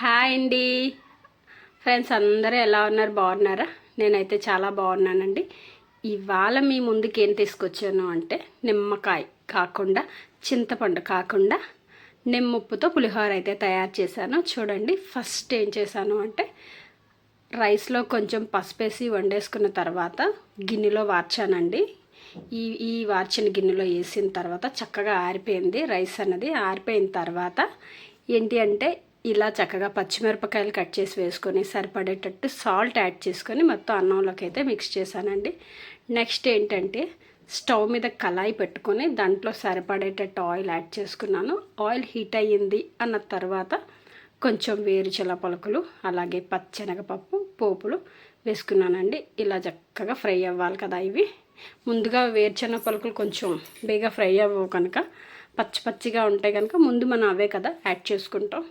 Hi అండి. Friends అందరూ ఎలా ఉన్నారు? బాగున్నారా? నేనైతే చాలా బాగున్నానండి. ఇవాళ మీ ముందుకు ఏం తీసుకొచ్చాను అంటే నిమ్మకాయ కాకుండా చింతపండు కాకుండా నిమ్మప్పుతో పులిహోర అయితే తయారు చేశాను. చూడండి ఫస్ట్ ఏం చేశాను అంటే రైస్లో కొంచెం పసుపేసి వండేసుకున్న తర్వాత గిన్నెలో వార్చానండి. ఈ ఈ వార్చిన గిన్నెలో వేసిన తర్వాత చక్కగా ఆరిపోయింది. రైస్ అన్నది ఆరిపోయిన తర్వాత ఏంటి అంటే ఇలా చక్కగా పచ్చిమిరపకాయలు కట్ చేసి వేసుకొని సరిపడేటట్టు సాల్ట్ యాడ్ చేసుకొని మొత్తం అన్నంలోకి అయితే మిక్స్ చేశానండి. నెక్స్ట్ ఏంటంటే స్టవ్ మీద కళాయి పెట్టుకొని దాంట్లో సరిపడేటట్టు ఆయిల్ యాడ్ చేసుకున్నాను. ఆయిల్ హీట్ అయ్యింది అన్న తర్వాత కొంచెం వేరుచెల పలుకులు అలాగే పచ్చెనగపప్పు పోపులు వేసుకున్నానండి. ఇలా చక్కగా ఫ్రై అవ్వాలి కదా ఇవి. ముందుగా వేరుచెనగ పలుకులు కొంచెం బేగా ఫ్రై అవ్వవు కనుక పచ్చి పచ్చిగా ఉంటాయి కనుక ముందు మనం అవే కదా యాడ్ చేసుకుంటాం.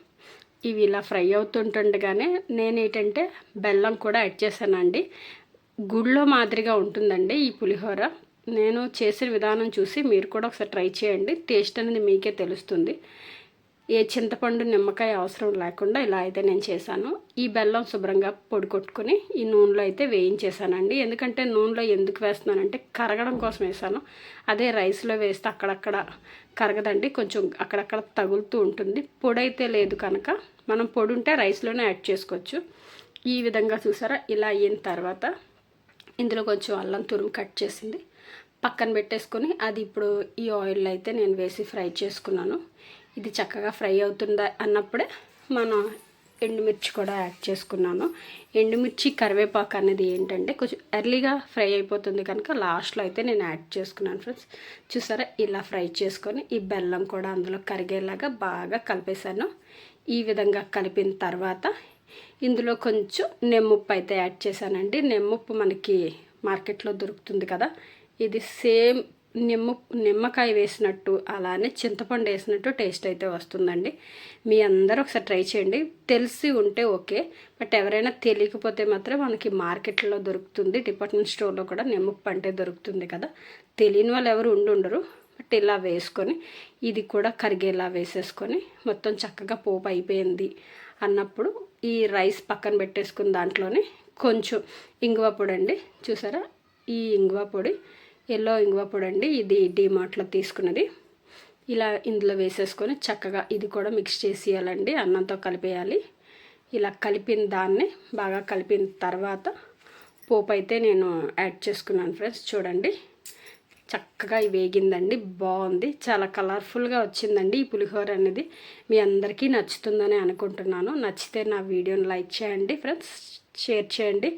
ఇవి ఇలా ఫ్రై అవుతుంటుండగానే నేను ఏంటంటే బెల్లం కూడా యాడ్ చేశానండి. గుళ్ళో మాదిరిగా ఉంటుందండి ఈ పులిహోర. నేను చేసిన విధానం చూసి మీరు కూడా ఒకసారి ట్రై చేయండి. టేస్ట్ అనేది మీకే తెలుస్తుంది. ఏ చింతపండు నిమ్మకాయ అవసరం లేకుండా ఇలా అయితే నేను చేశాను. ఈ బెల్లం శుభ్రంగా పొడి కొట్టుకుని ఈ నూనెలో అయితే వేయించేసానండి ఎందుకంటే నూనెలో ఎందుకు వేస్తున్నానంటే కరగడం కోసం వేసాను అదే రైస్లో వేస్తే అక్కడక్కడ కరగదండి. కొంచెం అక్కడక్కడ తగులుతూ ఉంటుంది. పొడి అయితే లేదు కనుక మనం పొడి ఉంటే రైస్లోనే యాడ్ చేసుకోవచ్చు. ఈ విధంగా చూసారా? ఇలా అయిన తర్వాత ఇందులో కొంచెం అల్లం తురుము కట్ చేసింది. పక్కన పెట్టేసుకొని అది ఇప్పుడు ఈ ఆయిల్లో అయితే నేను వేసి ఫ్రై చేసుకున్నాను. ఇది చక్కగా ఫ్రై అవుతుందా అన్నప్పుడే మనం ఎండుమిర్చి కూడా యాడ్ చేసుకున్నాను. ఎండుమిర్చి కరివేపాకు అనేది ఏంటంటే కొంచెం ఎర్లీగా ఫ్రై అయిపోతుంది కనుక లాస్ట్లో అయితే నేను యాడ్ చేసుకున్నాను ఫ్రెండ్స్. చూసారా? ఇలా ఫ్రై చేసుకొని ఈ బెల్లం కూడా అందులో కరిగేలాగా బాగా కలిపేశాను. ఈ విధంగా కలిపిన తర్వాత ఇందులో కొంచెం నెమ్ముప్పు అయితే యాడ్ చేశానండి. నెమ్ముప్పు మనకి మార్కెట్లో దొరుకుతుంది కదా. ఇది సేమ్ నిమ్మ నిమ్మకాయ వేసినట్టు అలానే చింతపండు వేసినట్టు టేస్ట్ అయితే వస్తుందండి. మీ అందరూ ఒకసారి ట్రై చేయండి. తెలిసి ఉంటే ఓకే. బట్ ఎవరైనా తెలియకపోతే మాత్రం మనకి మార్కెట్లో దొరుకుతుంది. డిపార్ట్మెంట్ స్టోర్లో కూడా నిమ్మప్పు అంటే దొరుకుతుంది కదా. తెలియని వాళ్ళు ఎవరు ఉండుండరు బట్ ఇలా వేసుకొని ఇది కూడా కరిగేలా వేసేసుకొని మొత్తం చక్కగా పోపు అయిపోయింది అన్నప్పుడు ఈ రైస్ పక్కన పెట్టేసుకుని దాంట్లోనే కొంచెం ఇంగువ పొడి అండి. చూసారా? ఈ ఇంగువ పొడి ఎల్లో ఇంగువ పొడి అండి ఇది డీమార్ట్లో తీసుకున్నది. ఇలా ఇందులో వేసేసుకొని చక్కగా ఇది కూడా మిక్స్ చేసేయాలండి అన్నంతో కలిపేయాలి. ఇలా కలిపిన దాన్ని బాగా కలిపిన తర్వాత పోపు అయితే నేను యాడ్ చేసుకున్నాను ఫ్రెండ్స్ చూడండి. చక్కగా వేగిందండి బాగుంది. చాలా కలర్ఫుల్గా వచ్చిందండి ఈ పులిహోర అనేది. మీ అందరికీ నచ్చుతుందని అనుకుంటున్నాను. నచ్చితే నా వీడియోని లైక్ చేయండి ఫ్రెండ్స్ షేర్ చేయండి.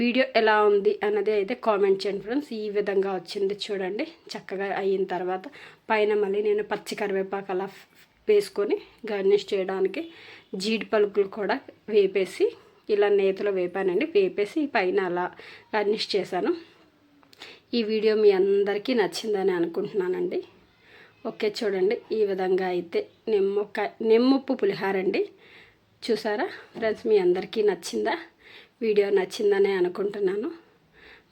వీడియో ఎలా ఉంది అన్నది అయితే కామెంట్ చేయండి ఫ్రెండ్స్. ఈ విధంగా వచ్చింది చూడండి. చక్కగా అయిన తర్వాత పైన మళ్ళీ నేను పచ్చి కరివేపాకు అలా వేసుకొని గార్నిష్ చేయడానికి జీడి పలుకులు కూడా వేపేసి ఇలా నేతలో వేపానండి. వేపేసి పైన అలా గార్నిష్ చేశాను. ఈ వీడియో మీ అందరికీ నచ్చిందని అనుకుంటున్నానండి. ఓకే చూడండి. ఈ విధంగా అయితే నిమ్మకాయ నిమ్మప్పు పులిహారండి. చూసారా? ఫ్రెండ్స్ మీ అందరికీ నచ్చిందా? వీడియో నచ్చిందనే అనుకుంటున్నాను.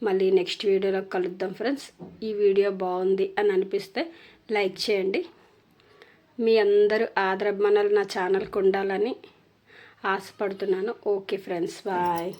మళ్ళీ నెక్స్ట్ వీడియోలో కలుద్దాం ఫ్రెండ్స్. ఈ వీడియో బాగుంది అని అనిపిస్తే లైక్ చేయండి. మీ అందరూ ఆదరమనలు నా ఛానల్కి ఉండాలని ఆశపడుతున్నాను. Okay friends bye.